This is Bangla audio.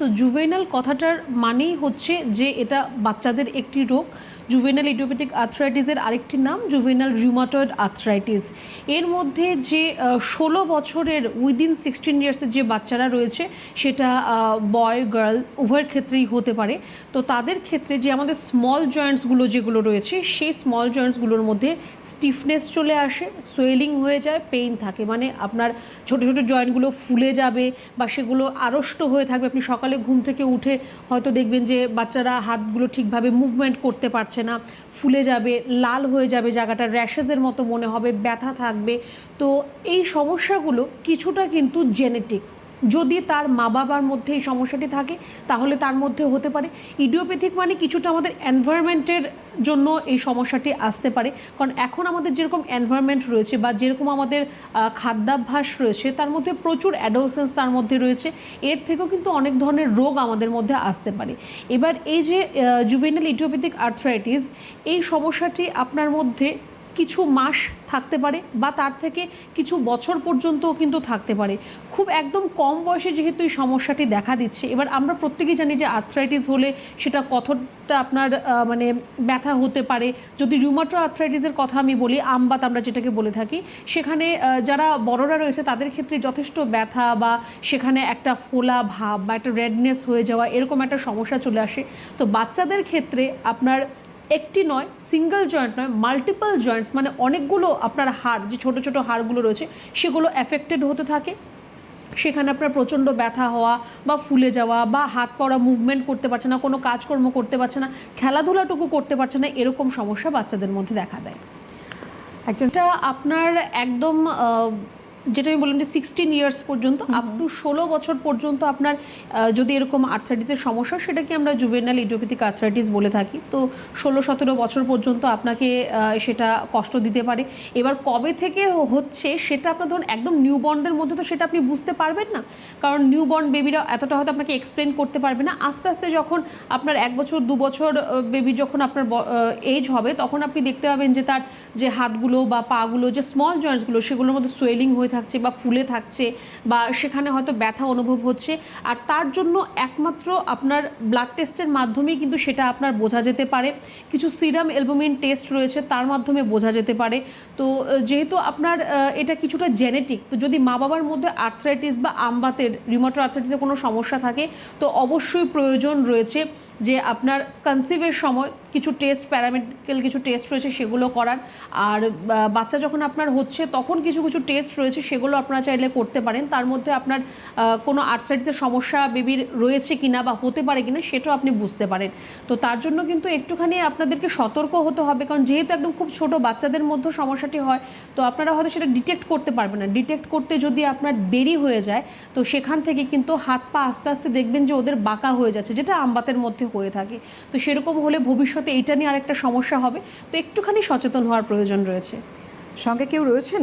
তো জুভেনাল কথাটার মানেই হচ্ছে যে এটা বাচ্চাদের একটি রোগ। জুভেনাল ইডিওপ্যাথিক আর্থ্রাইটিসের আরেকটি নাম জুভেনাল রিউমাটয়েড আর্থ্রাইটিস। এর মধ্যে যে ষোলো বছরের উইদিন সিক্সটিন ইয়ার্সের যে বাচ্চারা রয়েছে, সেটা বয়, গার্ল, উভয়ের ক্ষেত্রেই হতে পারে। তো তাদের ক্ষেত্রে যে আমাদের স্মল জয়েন্টসগুলো যেগুলো রয়েছে, সেই স্মল জয়েন্টসগুলোর মধ্যে স্টিফনেস চলে আসে, সোয়েলিং হয়ে যায়, পেইন থাকে। মানে আপনার ছোট ছোট জয়েন্টগুলো ফুলে যাবে বা সেগুলো আড়ষ্ট হয়ে থাকবে। আপনি সকালে ঘুম থেকে উঠে হয়তো দেখবেন যে বাচ্চারা হাতগুলো ঠিকভাবে মুভমেন্ট করতে পারছে না, ফুলে যাবে, লাল হয়ে যাবে, জায়গাটা র্যাশেজের মতো মনে হবে, ব্যথা থাকবে। তো এই সমস্যাগুলো কিছুটা কিন্তু জেনেটিক যদি তার মা বাবার মধ্যে এই সমস্যাটি থাকে, তাহলে তার মধ্যে হতে পারে। ইডিওপ্যাথিক মানে কিছুটা আমাদের এনভায়রনমেন্টের জন্য এই সমস্যাটি আসতে পারে। কারণ এখন আমাদের যেরকম এনভায়রনমেন্ট রয়েছে বা যেরকম আমাদের খাদ্যাভ্যাস রয়েছে, তার মধ্যে প্রচুর অ্যাডলসেন্স তার মধ্যে রয়েছে। এর থেকেও কিন্তু অনেক ধরনের রোগ আমাদের মধ্যে আসতে পারে। এবার এই যে জুভেনাল ইডিওপ্যাথিক আর্থ্রাইটিস এই সমস্যাটি আপনার মধ্যে কিছু মাস থাকতে পারে বা তার থেকে কিছু বছর পর্যন্তও কিন্তু থাকতে পারে। খুব একদম কম বয়সে যেহেতু এই সমস্যাটি দেখা দিচ্ছে, এবার আমরা প্রত্যেকেই জানি যে আর্থ্রাইটিস হলে সেটা কতটা আপনার মানে ব্যথা হতে পারে। যদি রিউমাটো আর্থ্রাইটিসের কথা আমি বলি, আমবাত আমরা যেটাকে বলে থাকি, সেখানে যারা বড়রা রয়েছে তাদের ক্ষেত্রে যথেষ্ট ব্যথা বা সেখানে একটা ফোলা ভাব বা একটা রেডনেস হয়ে যাওয়া এরকম একটা সমস্যা চলে আসে। তো বাচ্চাদের ক্ষেত্রে আপনার একটি নয় সিঙ্গেল জয়েন্ট নয় মাল্টিপল জয়েন্টস মানে অনেকগুলো আপনার হাড় যে ছোট ছোট হাড়গুলো রয়েছে সেগুলো অ্যাফেক্টেড হতে থাকে। সেখানে আপনার প্রচণ্ড ব্যথা হওয়া বা ফুলে যাওয়া বা হাত পড়া মুভমেন্ট করতে পারছে না কোনো কাজকর্ম করতে পারছে না খেলাধুলাটুকু করতে পারছে না এরকম সমস্যা বাচ্চাদের মধ্যে দেখা দেয়। একজন এটা আপনার একদম যেটা আমি বললাম যে সিক্সটিন ইয়ার্স পর্যন্ত আপ টু ষোলো বছর পর্যন্ত আপনার যদি এরকম আর্থ্রাইটিসের সমস্যা সেটাকে আমরা জুভেনাল ইডিওপ্যাথিক আর্থ্রাইটিস বলে থাকি। তো ষোলো সতেরো বছর পর্যন্ত আপনাকে সেটা কষ্ট দিতে পারে। এবার কবে থেকে হচ্ছে সেটা আপনার ধরুন একদম নিউবর্নদের মধ্যে তো সেটা আপনি বুঝতে পারবেন না। কারণ নিউবর্ন বেবিরা এতটা হয়তো আপনাকে এক্সপ্লেন করতে পারবে না। আস্তে আস্তে যখন আপনার এক বছর দু বছর বেবি যখন আপনার এজ হবে তখন আপনি দেখতে পাবেন যে তার যে হাতগুলো বা পাগুলো যে স্মল জয়েন্টসগুলো সেগুলোর মধ্যে সোয়েলিং হয়ে থাকছে বা ফুলে থাকছে বা সেখানে হয়তো ব্যথা অনুভব হচ্ছে। আর তার জন্য একমাত্র আপনার ব্লাড টেস্টের মাধ্যমেই কিন্তু সেটা আপনার বোঝা যেতে পারে। কিছু সিরাম এলবুমিন টেস্ট রয়েছে, তার মাধ্যমে বোঝা যেতে পারে। তো যেহেতু আপনার এটা কিছুটা জেনেটিক তো যদি মা বাবার মধ্যে আর্থ্রাইটিস বা আমবাতের রিমোটো আর্থ্রাইটিসের কোনো সমস্যা থাকে, তো অবশ্যই প্রয়োজন রয়েছে যে আপনার কনসিভের সময় কিছু টেস্ট প্যারামেডিক্যাল কিছু টেস্ট রয়েছে সেগুলো করার। আর বাচ্চা যখন আপনার হচ্ছে, তখন কিছু কিছু টেস্ট রয়েছে সেগুলো আপনারা চাইলে করতে পারেন। তার মধ্যে আপনার কোনো আর্থ্রাইটিসের সমস্যা বেবির রয়েছে কিনা বা হতে পারে কিনা সেটাও আপনি বুঝতে পারেন। তো তার জন্য কিন্তু একটুখানি আপনাদেরকে সতর্ক হতে হবে, কারণ যেহেতু একদম খুব ছোট বাচ্চাদের মধ্যে সমস্যাটি হয়, তো আপনারা হয়তো সেটা ডিটেক্ট করতে পারবেন না। ডিটেক্ট করতে যদি আপনার দেরি হয়ে যায়, তো সেখান থেকে কিন্তু হাত পা আস্তে আস্তে দেখবেন যে ওদের বাঁকা হয়ে যাচ্ছে, যেটা আমবাতের মধ্যে হয়ে থাকে। তো সেরকম হলে ভবিষ্যতে এটা নিয়ে আরেকটা সমস্যা হবে। তো একটুখানি সচেতন হওয়ার প্রয়োজন রয়েছে। সঙ্গে কেউ রয়েছেন?